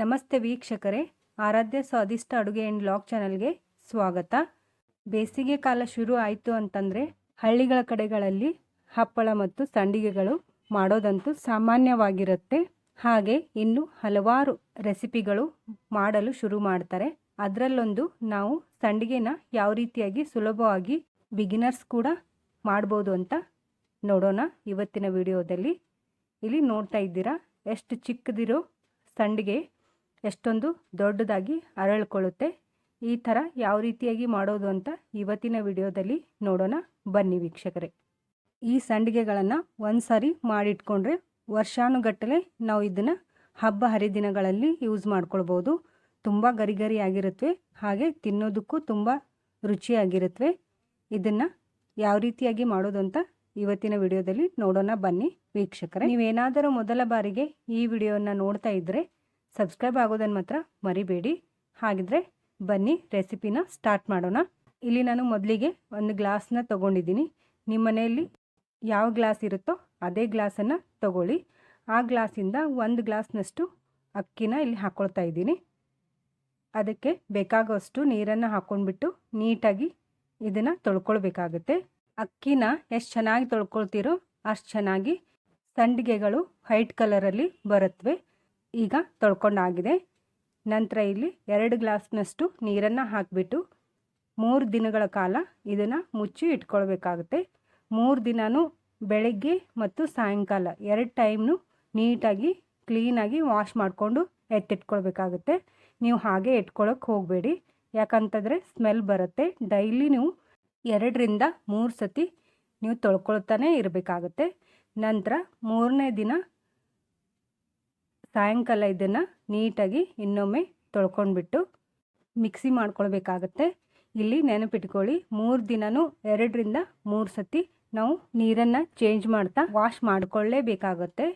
ನಮಸ್ತೆ ವೀಕ್ಷಕರೇ. ಆರಾಧ್ಯ ಸ್ವಾದಿಷ್ಟ ಅಡುಗೆ ಆ್ಯಂಡ್ ಲಾಕ್ ಚಾನಲ್ಗೆ ಸ್ವಾಗತ. ಬೇಸಿಗೆ ಕಾಲ ಶುರು ಆಯಿತು ಅಂತಂದರೆ ಹಳ್ಳಿಗಳ ಕಡೆಗಳಲ್ಲಿ ಹಪ್ಪಳ ಮತ್ತು ಸಂಡಿಗೆಗಳು ಮಾಡೋದಂತೂ ಸಾಮಾನ್ಯವಾಗಿರುತ್ತೆ. ಹಾಗೆ ಇನ್ನು ಹಲವಾರು ರೆಸಿಪಿಗಳು ಮಾಡಲು ಶುರು ಮಾಡ್ತಾರೆ. ಅದರಲ್ಲೊಂದು ನಾವು ಸಂಡಿಗೆನ ಯಾವ ರೀತಿಯಾಗಿ ಸುಲಭವಾಗಿ ಬಿಗಿನರ್ಸ್ ಕೂಡ ಮಾಡ್ಬೋದು ಅಂತ ನೋಡೋಣ ಇವತ್ತಿನ ವಿಡಿಯೋದಲ್ಲಿ. ಇಲ್ಲಿ ನೋಡ್ತಾ ಇದ್ದೀರಾ, ಎಷ್ಟು ಚಿಕ್ಕದಿರೋ ಸಂಡಿಗೆ ಎಷ್ಟೊಂದು ದೊಡ್ಡದಾಗಿ ಅರಳ್ಕೊಳ್ಳುತ್ತೆ. ಈ ಥರ ಯಾವ ರೀತಿಯಾಗಿ ಮಾಡೋದು ಅಂತ ಇವತ್ತಿನ ವಿಡಿಯೋದಲ್ಲಿ ನೋಡೋಣ. ಬನ್ನಿ ವೀಕ್ಷಕರೇ. ಈ ಸಂಡಿಗೆಗಳನ್ನು ಒಂದು ಸಾರಿ ಮಾಡಿಟ್ಕೊಂಡ್ರೆ ವರ್ಷಾನುಗಟ್ಟಲೆ ನಾವು ಇದನ್ನು ಹಬ್ಬ ಹರಿದಿನಗಳಲ್ಲಿ ಯೂಸ್ ಮಾಡ್ಕೊಳ್ಬೋದು. ತುಂಬ ಗರಿಗರಿ ಗರಿ ಆಗಿರುತ್ತವೆ ಹಾಗೆ ತಿನ್ನೋದಕ್ಕೂ ತುಂಬ ರುಚಿಯಾಗಿರುತ್ತವೆ ಇದನ್ನು ಯಾವ ರೀತಿಯಾಗಿ ಮಾಡೋದು ಅಂತ ಇವತ್ತಿನ ವಿಡಿಯೋದಲ್ಲಿ ನೋಡೋಣ. ಬನ್ನಿ ವೀಕ್ಷಕರೇ. ನೀವೇನಾದರೂ ಮೊದಲ ಬಾರಿಗೆ ಈ ವಿಡಿಯೋನ ನೋಡ್ತಾ ಇದ್ದರೆ ಸಬ್ಸ್ಕ್ರೈಬ್ ಆಗೋದನ್ನು ಮಾತ್ರ ಮರಿಬೇಡಿ. ಹಾಗಿದ್ರೆ ಬನ್ನಿ ರೆಸಿಪಿನ ಸ್ಟಾರ್ಟ್ ಮಾಡೋಣ. ಇಲ್ಲಿ ನಾನು ಮೊದಲಿಗೆ ಒಂದು ಗ್ಲಾಸ್ನ ತೊಗೊಂಡಿದ್ದೀನಿ. ನಿಮ್ಮ ಮನೆಯಲ್ಲಿ ಯಾವ ಗ್ಲಾಸ್ ಇರುತ್ತೋ ಅದೇ ಗ್ಲಾಸನ್ನು ತಗೊಳ್ಳಿ. ಆ ಗ್ಲಾಸಿಂದ ಒಂದು ಗ್ಲಾಸ್ನಷ್ಟು ಅಕ್ಕಿನ ಇಲ್ಲಿ ಹಾಕ್ಕೊಳ್ತಾ ಇದ್ದೀನಿ. ಅದಕ್ಕೆ ಬೇಕಾಗುವಷ್ಟು ನೀರನ್ನು ಹಾಕ್ಕೊಂಡ್ಬಿಟ್ಟು ನೀಟಾಗಿ ಇದನ್ನು ತೊಳ್ಕೊಳ್ಬೇಕಾಗುತ್ತೆ. ಅಕ್ಕಿನ ಎಷ್ಟು ಚೆನ್ನಾಗಿ ತೊಳ್ಕೊಳ್ತೀರೋ ಅಷ್ಟು ಚೆನ್ನಾಗಿ ಸಂಡಿಗೆಗಳು ವೈಟ್ ಕಲರಲ್ಲಿ ಬರುತ್ತವೆ ಈಗ ತೊಳ್ಕೊಂಡಾಗಿದೆ. ನಂತರ ಇಲ್ಲಿ ಎರಡು ಗ್ಲಾಸ್ನಷ್ಟು ನೀರನ್ನು ಹಾಕಿಬಿಟ್ಟು ಮೂರು ದಿನಗಳ ಕಾಲ ಇದನ್ನು ಮುಚ್ಚಿ ಇಟ್ಕೊಳ್ಬೇಕಾಗುತ್ತೆ. ಮೂರು ದಿನವೂ ಬೆಳಗ್ಗೆ ಮತ್ತು ಸಾಯಂಕಾಲ ಎರಡು ಟೈಮ್ನು ನೀಟಾಗಿ, ಕ್ಲೀನಾಗಿ ವಾಶ್ ಮಾಡಿಕೊಂಡು ಎತ್ತಿಟ್ಕೊಳ್ಬೇಕಾಗುತ್ತೆ. ನೀವು ಹಾಗೆ ಇಟ್ಕೊಳ್ಳೋಕೆ ಹೋಗಬೇಡಿ. ಯಾಕಂತಂದರೆ ಸ್ಮೆಲ್ ಬರುತ್ತೆ. ಡೈಲಿ ನೀವು ಎರಡರಿಂದ ಮೂರು ಸತಿ ನೀವು ತೊಳ್ಕೊಳ್ತಾನೆ ಇರಬೇಕಾಗುತ್ತೆ. ನಂತರ ಮೂರನೇ ದಿನ ಸಾಯಂಕಾಲ ಇದನ್ನು ನೀಟಾಗಿ ಇನ್ನೊಮ್ಮೆ ತೊಳ್ಕೊಂಡ್ಬಿಟ್ಟು ಮಿಕ್ಸಿ ಮಾಡ್ಕೊಳ್ಬೇಕಾಗತ್ತೆ. ಇಲ್ಲಿ ನೆನಪಿಟ್ಕೊಳ್ಳಿ, ಮೂರು ದಿನವೂ ಎರಡರಿಂದ ಮೂರು ಸತಿ ನಾವು ನೀರನ್ನು ಚೇಂಜ್ ಮಾಡ್ತಾ ವಾಶ್ ಮಾಡಿಕೊಳ್ಳೇಬೇಕಾಗತ್ತೆ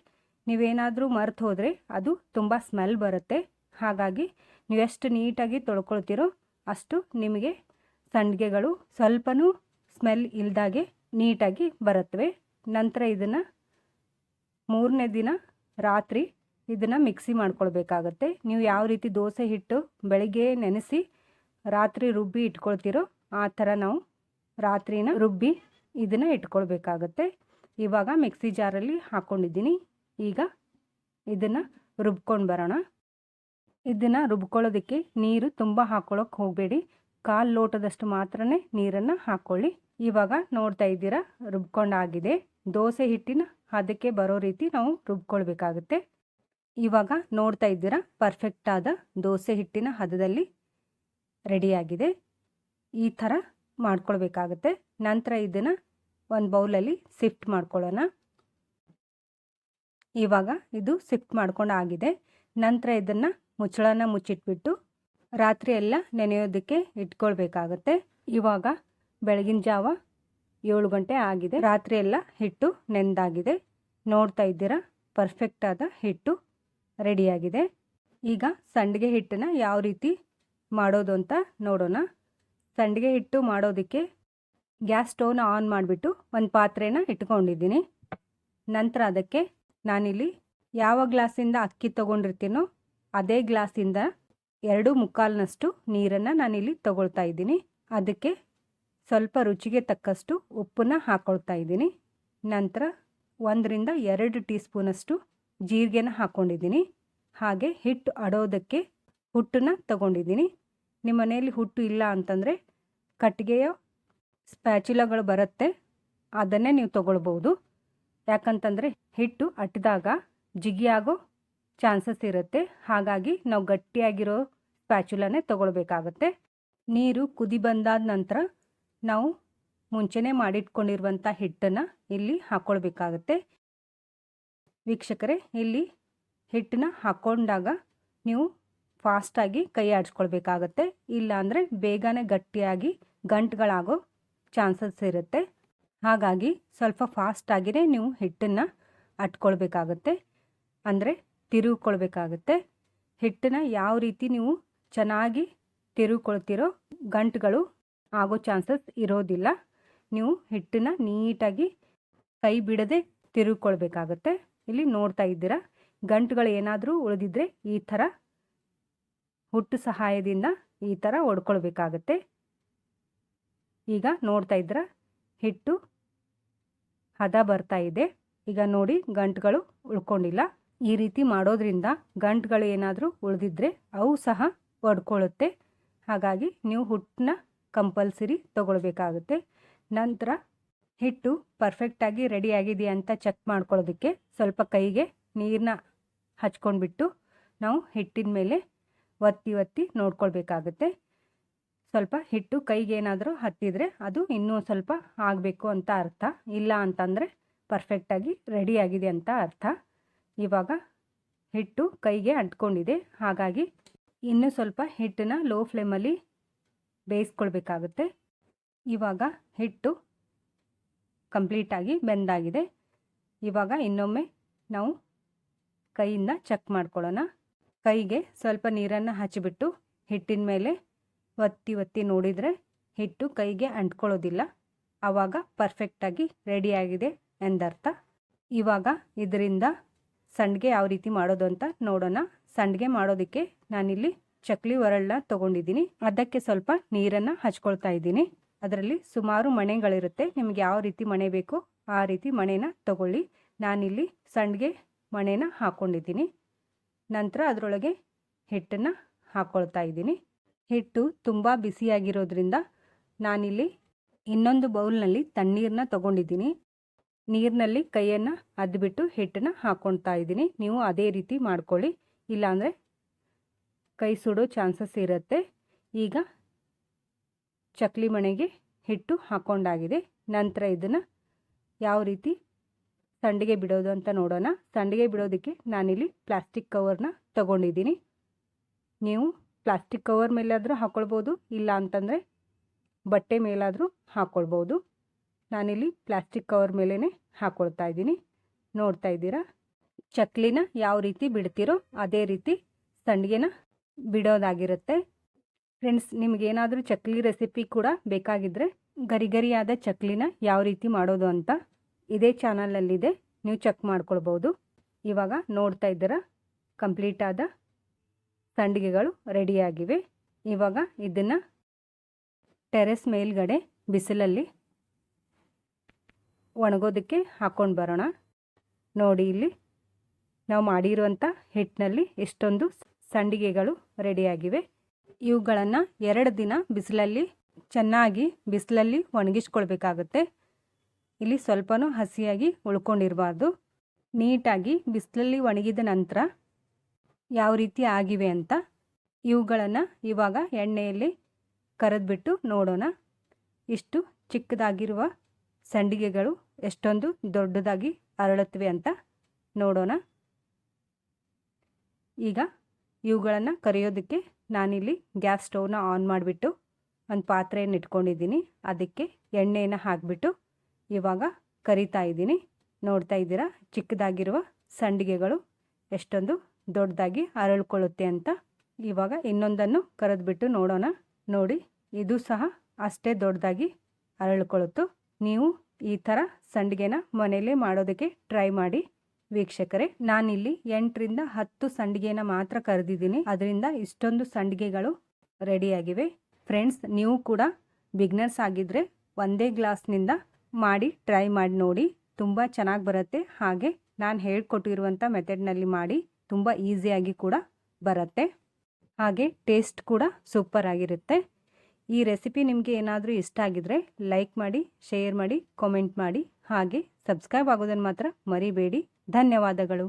ನೀವೇನಾದರೂ ಮರೆತು ಹೋದರೆ ಅದು ತುಂಬ ಸ್ಮೆಲ್ ಬರುತ್ತೆ. ಹಾಗಾಗಿ ನೀವು ಎಷ್ಟು ನೀಟಾಗಿ ತೊಳ್ಕೊಳ್ತೀರೋ ಅಷ್ಟು ನಿಮಗೆ ಸಂಡಿಗೆಗಳು ಸ್ವಲ್ಪನೂ ಸ್ಮೆಲ್ ಇಲ್ದಾಗೆ ನೀಟಾಗಿ ಬರುತ್ತವೆ ನಂತರ ಇದನ್ನು ಮೂರನೇ ದಿನ ರಾತ್ರಿ ಇದನ್ನು ಮಿಕ್ಸಿ ಮಾಡ್ಕೊಳ್ಬೇಕಾಗತ್ತೆ. ನೀವು ಯಾವ ರೀತಿ ದೋಸೆ ಹಿಟ್ಟು ಬೆಳಿಗ್ಗೆ ನೆನೆಸಿ ರಾತ್ರಿ ರುಬ್ಬಿ ಇಟ್ಕೊಳ್ತೀರೋ ಆ ಥರ ನಾವು ರಾತ್ರಿನ ರುಬ್ಬಿ ಇದನ್ನು ಇಟ್ಕೊಳ್ಬೇಕಾಗತ್ತೆ. ಇವಾಗ ಮಿಕ್ಸಿ ಜಾರಲ್ಲಿ ಹಾಕ್ಕೊಂಡಿದ್ದೀನಿ ಈಗ ಇದನ್ನು ರುಬ್ಕೊಂಡು ಬರೋಣ. ಇದನ್ನು ರುಬ್ಕೊಳ್ಳೋದಕ್ಕೆ ನೀರು ತುಂಬ ಹಾಕ್ಕೊಳ್ಳೋಕೆ ಹೋಗಬೇಡಿ. ಕಾಲು ಲೋಟದಷ್ಟು ಮಾತ್ರ ನೀರನ್ನು ಹಾಕ್ಕೊಳ್ಳಿ ಇವಾಗ ನೋಡ್ತಾ ಇದ್ದೀರಾ, ರುಬ್ಕೊಂಡಾಗಿದೆ. ದೋಸೆ ಹಿಟ್ಟಿನ ಅದಕ್ಕೆ ಬರೋ ರೀತಿ ನಾವು ರುಬ್ಕೊಳ್ಬೇಕಾಗುತ್ತೆ. ಇವಾಗ ನೋಡ್ತಾ ಇದ್ದೀರಾ ಪರ್ಫೆಕ್ಟ್ ಆದ ದೋಸೆ ಹಿಟ್ಟಿನ ಹದದಲ್ಲಿ ರೆಡಿಯಾಗಿದೆ ಈ ಥರ ಮಾಡ್ಕೊಳ್ಬೇಕಾಗತ್ತೆ. ನಂತರ ಇದನ್ನು ಒಂದು ಬೌಲಲ್ಲಿ ಸಿಫ್ಟ್ ಮಾಡ್ಕೊಳ್ಳೋಣ. ಇವಾಗ ಇದು ಸಿಫ್ಟ್ ಮಾಡ್ಕೊಂಡು ಆಗಿದೆ ನಂತರ ಇದನ್ನು ಮುಚ್ಚಳನ ಮುಚ್ಚಿಟ್ಬಿಟ್ಟು ರಾತ್ರಿ ಎಲ್ಲ ನೆನೆಯೋದಕ್ಕೆ ಇಟ್ಕೊಳ್ಬೇಕಾಗತ್ತೆ. ಇವಾಗ ಬೆಳಗಿನ ಜಾವ ಏಳು ಗಂಟೆ ಆಗಿದೆ. ರಾತ್ರಿ ಎಲ್ಲ ಹಿಟ್ಟು ನೆಂದಾಗಿದೆ. ನೋಡ್ತಾ ಇದ್ದೀರಾ ಪರ್ಫೆಕ್ಟ್ ಆದ ಹಿಟ್ಟು. ರೆಡಿಯಾಗಿದೆ. ಈಗ ಸಂಡಿಗೆ ಹಿಟ್ಟನ್ನು ಯಾವ ರೀತಿ ಮಾಡೋದು ಅಂತ ನೋಡೋಣ. ಸಂಡಿಗೆ ಹಿಟ್ಟು ಮಾಡೋದಕ್ಕೆ ಗ್ಯಾಸ್ ಸ್ಟೋವ್ನ ಆನ್ ಮಾಡಿಬಿಟ್ಟು ಒಂದು ಪಾತ್ರೆನ ಇಟ್ಕೊಂಡಿದ್ದೀನಿ. ನಂತರ ಅದಕ್ಕೆ ನಾನಿಲ್ಲಿ ಯಾವ ಗ್ಲಾಸಿಂದ ಅಕ್ಕಿ ತೊಗೊಂಡಿರ್ತೀನೋ ಅದೇ ಗ್ಲಾಸಿಂದ ಎರಡು ಮುಕ್ಕಾಲಿನಷ್ಟು ನೀರನ್ನು ನಾನಿಲ್ಲಿ ತಗೊಳ್ತಾ ಇದ್ದೀನಿ. ಅದಕ್ಕೆ ಸ್ವಲ್ಪ ರುಚಿಗೆ ತಕ್ಕಷ್ಟು ಉಪ್ಪನ್ನ ಹಾಕ್ಕೊಳ್ತಾ ಇದ್ದೀನಿ. ನಂತರ ಒಂದರಿಂದ ಎರಡು ಟೀ ಸ್ಪೂನಷ್ಟು ಜೀರಿಗೆನ ಹಾಕ್ಕೊಂಡಿದ್ದೀನಿ ಹಾಗೆ ಹಿಟ್ಟು ಅಡೋದಕ್ಕೆ ಹುಟ್ಟನ್ನ ತಗೊಂಡಿದ್ದೀನಿ. ನಿಮ್ಮ ಮನೆಯಲ್ಲಿ ಹುಟ್ಟು ಇಲ್ಲ ಅಂತಂದರೆ ಕಟ್ಟಿಗೆಯ ಸ್ಪ್ಯಾಚುಲಗಳು ಬರುತ್ತೆ. ಅದನ್ನೇ ನೀವು ತಗೊಳ್ಬೋದು ಯಾಕಂತಂದರೆ ಹಿಟ್ಟು ಅಟ್ಟಿದಾಗ ಜಿಗಿಯಾಗೋ ಚಾನ್ಸಸ್ ಇರುತ್ತೆ. ಹಾಗಾಗಿ ನಾವು ಗಟ್ಟಿಯಾಗಿರೋ ಸ್ಪ್ಯಾಚುಲನೇ ತಗೊಳ್ಬೇಕಾಗತ್ತೆ. ನೀರು ಕುದಿ ಬಂದಾದ ನಂತರ ನಾವು ಮುಂಚೆನೇ ಮಾಡಿಟ್ಕೊಂಡಿರುವಂಥ ಹಿಟ್ಟನ್ನು ಇಲ್ಲಿ ಹಾಕ್ಕೊಳ್ಬೇಕಾಗತ್ತೆ ವೀಕ್ಷಕರೇ, ಇಲ್ಲಿ ಹಿಟ್ಟನ್ನ ಹಾಕ್ಕೊಂಡಾಗ ನೀವು ಫಾಸ್ಟಾಗಿ ಕೈ ಆಡಿಸ್ಕೊಳ್ಬೇಕಾಗತ್ತೆ. ಇಲ್ಲಾಂದರೆ ಬೇಗನೆ ಗಟ್ಟಿಯಾಗಿ ಗಂಟುಗಳಾಗೋ ಚಾನ್ಸಸ್ ಇರುತ್ತೆ. ಹಾಗಾಗಿ ಸ್ವಲ್ಪ ಫಾಸ್ಟಾಗಿಯೇ ನೀವು ಹಿಟ್ಟನ್ನು ಅಟ್ಕೊಳ್ಬೇಕಾಗತ್ತೆ. ಅಂದರೆ ತಿರುಗಿಕೊಳ್ಬೇಕಾಗತ್ತೆ ಹಿಟ್ಟನ್ನು ಯಾವ ರೀತಿ ನೀವು ಚೆನ್ನಾಗಿ ತಿರುಗಿಕೊಳ್ತಿರೋ ಗಂಟುಗಳು ಆಗೋ ಚಾನ್ಸಸ್ ಇರೋದಿಲ್ಲ. ನೀವು ಹಿಟ್ಟನ್ನು ನೀಟಾಗಿ ಕೈ ಬಿಡದೆ ತಿರುಗಿಕೊಳ್ಬೇಕಾಗತ್ತೆ ಇಲ್ಲಿ ನೋಡ್ತಾ ಇದ್ದೀರಾ? ಗಂಟುಗಳು ಏನಾದರೂ ಉಳಿದಿದ್ರೆ ಈ ಥರ ಹುಟ್ಟು ಸಹಾಯದಿಂದ ಈ ಥರ ಒಡ್ಕೊಳ್ಬೇಕಾಗತ್ತೆ ಈಗ ನೋಡ್ತಾ ಇದ್ರ ಹಿಟ್ಟು ಹದ ಬರ್ತಾ ಇದೆ. ಈಗ ನೋಡಿ ಗಂಟುಗಳು ಉಳ್ಕೊಂಡಿಲ್ಲ. ಈ ರೀತಿ ಮಾಡೋದ್ರಿಂದ ಗಂಟುಗಳು ಏನಾದರೂ ಉಳಿದಿದ್ರೆ ಅವು ಸಹ ಒಡ್ಕೊಳ್ಳುತ್ತೆ ಹಾಗಾಗಿ ನೀವು ಹುಟ್ಟನ್ನ ಕಂಪಲ್ಸರಿ ತಗೊಳ್ಬೇಕಾಗುತ್ತೆ. ನಂತರ ಹಿಟ್ಟು ಪರ್ಫೆಕ್ಟಾಗಿ ರೆಡಿ ಆಗಿದೆ ಅಂತ ಚೆಕ್ ಮಾಡ್ಕೊಳ್ಳೋದಕ್ಕೆ ಸ್ವಲ್ಪ ಕೈಗೆ ನೀರನ್ನ ಹಚ್ಕೊಂಡ್ಬಿಟ್ಟು ನಾವು ಹಿಟ್ಟಿನ ಮೇಲೆ ಒತ್ತಿ ಒತ್ತಿ ನೋಡ್ಕೊಳ್ಬೇಕಾಗುತ್ತೆ. ಸ್ವಲ್ಪ ಹಿಟ್ಟು ಕೈಗೆ ಏನಾದರೂ ಹತ್ತಿದರೆ ಅದು ಇನ್ನೂ ಸ್ವಲ್ಪ ಆಗಬೇಕು ಅಂತ ಅರ್ಥ. ಇಲ್ಲ ಅಂತಂದರೆ ಪರ್ಫೆಕ್ಟಾಗಿ ಆಗಿದೆ ಅಂತ ಅರ್ಥ. ಇವಾಗ ಹಿಟ್ಟು ಕೈಗೆ ಅಂಟ್ಕೊಂಡಿದೆ. ಹಾಗಾಗಿ ಇನ್ನೂ ಸ್ವಲ್ಪ ಹಿಟ್ಟನ್ನ ಲೋ ಫ್ಲೇಮಲ್ಲಿ ಬೇಯಿಸ್ಕೊಳ್ಬೇಕಾಗುತ್ತೆ. ಇವಾಗ ಹಿಟ್ಟು ಕಂಪ್ಲೀಟಾಗಿ ಬೆಂದಾಗಿದೆ. ಇವಾಗ ಇನ್ನೊಮ್ಮೆ ನಾವು ಕೈಯಿಂದ ಚೆಕ್ ಮಾಡ್ಕೊಳ್ಳೋಣ. ಕೈಗೆ ಸ್ವಲ್ಪ ನೀರನ್ನು ಹಚ್ಚಿಬಿಟ್ಟು ಹಿಟ್ಟಿನ ಮೇಲೆ ಒತ್ತಿ ಒತ್ತಿ ನೋಡಿದರೆ ಹಿಟ್ಟು ಕೈಗೆ ಅಂಟ್ಕೊಳ್ಳೋದಿಲ್ಲ. ಆವಾಗ ಪರ್ಫೆಕ್ಟಾಗಿ ರೆಡಿಯಾಗಿದೆ ಎಂದರ್ಥ. ಇವಾಗ ಇದರಿಂದ ಸಂಡಿಗೆ ಯಾವ ರೀತಿ ಮಾಡೋದು ಅಂತ ನೋಡೋಣ. ಸಂಡಿಗೆ ಮಾಡೋದಕ್ಕೆ ನಾನಿಲ್ಲಿ ಚಕ್ಲಿ ಒರಳನ್ನ ತೊಗೊಂಡಿದ್ದೀನಿ. ಅದಕ್ಕೆ ಸ್ವಲ್ಪ ನೀರನ್ನು ಹಚ್ಕೊಳ್ತಾ ಇದ್ದೀನಿ. ಅದರಲ್ಲಿ ಸುಮಾರು ಮಣೆಗಳಿರುತ್ತೆ. ನಿಮ್ಗೆ ಯಾವ ರೀತಿ ಮಣೆ ಬೇಕೋ ಆ ರೀತಿ ಮಣೆನ ತಗೊಳ್ಳಿ. ನಾನಿಲ್ಲಿ ಸಂಡಿಗೆ ಮಣೆನ ಹಾಕ್ಕೊಂಡಿದ್ದೀನಿ ನಂತರ ಅದರೊಳಗೆ ಹಿಟ್ಟನ್ನು ಹಾಕ್ಕೊಳ್ತಾ ಇದ್ದೀನಿ. ಹಿಟ್ಟು ತುಂಬ ಬಿಸಿಯಾಗಿರೋದ್ರಿಂದ ನಾನಿಲ್ಲಿ ಇನ್ನೊಂದು ಬೌಲ್ನಲ್ಲಿ ತಣ್ಣೀರನ್ನ ತಗೊಂಡಿದ್ದೀನಿ. ನೀರಿನಲ್ಲಿ ಕೈಯನ್ನು ಅದ್ಬಿಟ್ಟು ಹಿಟ್ಟನ್ನು ಹಾಕ್ಕೊಳ್ತಾ ಇದ್ದೀನಿ. ನೀವು ಅದೇ ರೀತಿ ಮಾಡ್ಕೊಳ್ಳಿ. ಇಲ್ಲಾಂದರೆ ಕೈ ಸುಡೋ ಚಾನ್ಸಸ್ ಇರುತ್ತೆ. ಈಗ ಚಕ್ಲಿ ಮಣೆಗೆ ಹಿಟ್ಟು ಹಾಕೊಂಡಾಗಿದೆ. ನಂತರ ಇದನ್ನು ಯಾವ ರೀತಿ ಸಂಡಿಗೆ ಬಿಡೋದು ಅಂತ ನೋಡೋಣ. ಸಂಡಿಗೆ ಬಿಡೋದಕ್ಕೆ ನಾನಿಲ್ಲಿ ಪ್ಲಾಸ್ಟಿಕ್ ಕವರ್ನ ತಗೊಂಡಿದ್ದೀನಿ. ನೀವು ಪ್ಲಾಸ್ಟಿಕ್ ಕವರ್ ಮೇಲಾದರೂ ಹಾಕ್ಕೊಳ್ಬೋದು ಇಲ್ಲ ಅಂತಂದರೆ ಬಟ್ಟೆ ಮೇಲಾದರೂ ಹಾಕ್ಕೊಳ್ಬೋದು ನಾನಿಲ್ಲಿ ಪ್ಲಾಸ್ಟಿಕ್ ಕವರ್ ಮೇಲೇ ಹಾಕ್ಕೊಳ್ತಾ ಇದ್ದೀನಿ. ನೋಡ್ತಾ ಇದ್ದೀರಾ? ಚಕ್ಲಿನ ಯಾವ ರೀತಿ ಬಿಡ್ತೀರೋ ಅದೇ ರೀತಿ ಸಂಡಿಗೆನ ಬಿಡೋದಾಗಿರುತ್ತೆ. ಫ್ರೆಂಡ್ಸ್ ನಿಮಗೇನಾದರೂ ಚಕ್ಲಿ ರೆಸಿಪಿ ಕೂಡ ಬೇಕಾಗಿದ್ದರೆ ಗರಿ ಗರಿಯಾದ ಚಕ್ಲಿನ ಯಾವ ರೀತಿ ಮಾಡೋದು ಅಂತ ಇದೇ ಚಾನಲಲ್ಲಿದೆ ನೀವು ಚೆಕ್ ಮಾಡ್ಕೊಳ್ಬೋದು. ಇವಾಗ ನೋಡ್ತಾ ಇದ್ದೀರ ಕಂಪ್ಲೀಟ್ ಆದ ಸಂಡಿಗೆಗಳು ರೆಡಿಯಾಗಿವೆ ಇವಾಗ ಇದನ್ನು ಟೆರೆಸ್ ಮೇಲ್ಗಡೆ ಬಿಸಿಲಲ್ಲಿ ಒಣಗೋದಕ್ಕೆ ಹಾಕ್ಕೊಂಡು ಬರೋಣ. ನೋಡಿ ಇಲ್ಲಿ ನಾವು ಮಾಡಿರುವಂಥ ಹಿಟ್ಟಿನಲ್ಲಿ ಎಷ್ಟೊಂದು ಸಂಡಿಗೆಗಳು ರೆಡಿಯಾಗಿವೆ ಇವುಗಳನ್ನು ಎರಡು ದಿನ ಬಿಸಿಲಲ್ಲಿ ಚೆನ್ನಾಗಿ ಬಿಸಿಲಲ್ಲಿ ಒಣಗಿಸ್ಕೊಳ್ಬೇಕಾಗುತ್ತೆ. ಇಲ್ಲಿ ಸ್ವಲ್ಪನೂ ಹಸಿಯಾಗಿ ಉಳ್ಕೊಂಡಿರಬಾರ್ದು. ನೀಟಾಗಿ ಬಿಸಿಲಲ್ಲಿ ಒಣಗಿದ ನಂತರ ಯಾವ ರೀತಿ ಆಗಿವೆ ಅಂತ ಇವುಗಳನ್ನು ಇವಾಗ ಎಣ್ಣೆಯಲ್ಲಿ ಕರೆದ್ಬಿಟ್ಟು ನೋಡೋಣ. ಇಷ್ಟು ಚಿಕ್ಕದಾಗಿರುವ ಸಂಡಿಗೆಗಳು ಎಷ್ಟೊಂದು ದೊಡ್ಡದಾಗಿ ಅರಳುತ್ತವೆ ಅಂತ ನೋಡೋಣ. ಈಗ ಇವುಗಳನ್ನು ಕರಿಯೋದಕ್ಕೆ ನಾನಿಲ್ಲಿ ಗ್ಯಾಸ್ ಸ್ಟವ್ನ ಆನ್ ಮಾಡಿಬಿಟ್ಟು ಒಂದು ಪಾತ್ರೆಯನ್ನು ಇಟ್ಕೊಂಡಿದ್ದೀನಿ. ಅದಕ್ಕೆ ಎಣ್ಣೆಯನ್ನು ಹಾಕಿಬಿಟ್ಟು ಇವಾಗ ಕರಿತಾ ಇದ್ದೀನಿ. ನೋಡ್ತಾ ಇದ್ದೀರಾ? ಚಿಕ್ಕದಾಗಿರುವ ಸಂಡಿಗೆಗಳು ಎಷ್ಟೊಂದು ದೊಡ್ಡದಾಗಿ ಅರಳ್ಕೊಳ್ಳುತ್ತೆ ಅಂತ ಇವಾಗ ಇನ್ನೊಂದನ್ನು ಕರೆದ್ಬಿಟ್ಟು ನೋಡೋಣ. ನೋಡಿ, ಇದು ಸಹ ಅಷ್ಟೇ ದೊಡ್ಡದಾಗಿ ಅರಳ್ಕೊಳ್ಳುತ್ತು. ನೀವು ಈ ಥರ ಸಂಡಿಗೆನ ಮನೆಯಲ್ಲೇ ಮಾಡೋದಕ್ಕೆ ಟ್ರೈ ಮಾಡಿ. ವೀಕ್ಷಕರೇ, ನಾನಿಲ್ಲಿ ಎಂಟರಿಂದ ಹತ್ತು ಸಂಡಿಗೆನ ಮಾತ್ರ ಕರೆದಿದ್ದೀನಿ. ಅದರಿಂದ ಇಷ್ಟೊಂದು ಸಂಡಿಗೆಗಳು ರೆಡಿಯಾಗಿವೆ. ಫ್ರೆಂಡ್ಸ್, ನೀವು ಕೂಡ ಬಿಗ್ನರ್ಸ್ ಆಗಿದ್ದರೆ ಒಂದೇ ಗ್ಲಾಸ್ನಿಂದ ಮಾಡಿ ಟ್ರೈ ಮಾಡಿ ನೋಡಿ. ತುಂಬ ಚೆನ್ನಾಗಿ ಬರುತ್ತೆ. ಹಾಗೆ ನಾನು ಹೇಳ್ಕೊಟ್ಟಿರುವಂಥ ಮೆಥಡ್ನಲ್ಲಿ ಮಾಡಿ ತುಂಬ ಈಸಿಯಾಗಿ ಕೂಡ ಬರುತ್ತೆ. ಹಾಗೆ ಟೇಸ್ಟ್ ಕೂಡ ಸೂಪರ್ ಆಗಿರುತ್ತೆ. ಈ ರೆಸಿಪಿ ನಿಮಗೆ ಏನಾದರೂ ಇಷ್ಟ ಆಗಿದ್ರೆ ಲೈಕ್ ಮಾಡಿ, ಶೇರ್ ಮಾಡಿ, ಕಾಮೆಂಟ್ ಮಾಡಿ. ಹಾಗೆ ಸಬ್ಸ್ಕ್ರೈಬ್ ಆಗೋದನ್ನು ಮಾತ್ರ ಮರಿಬೇಡಿ. ಧನ್ಯವಾದಗಳು.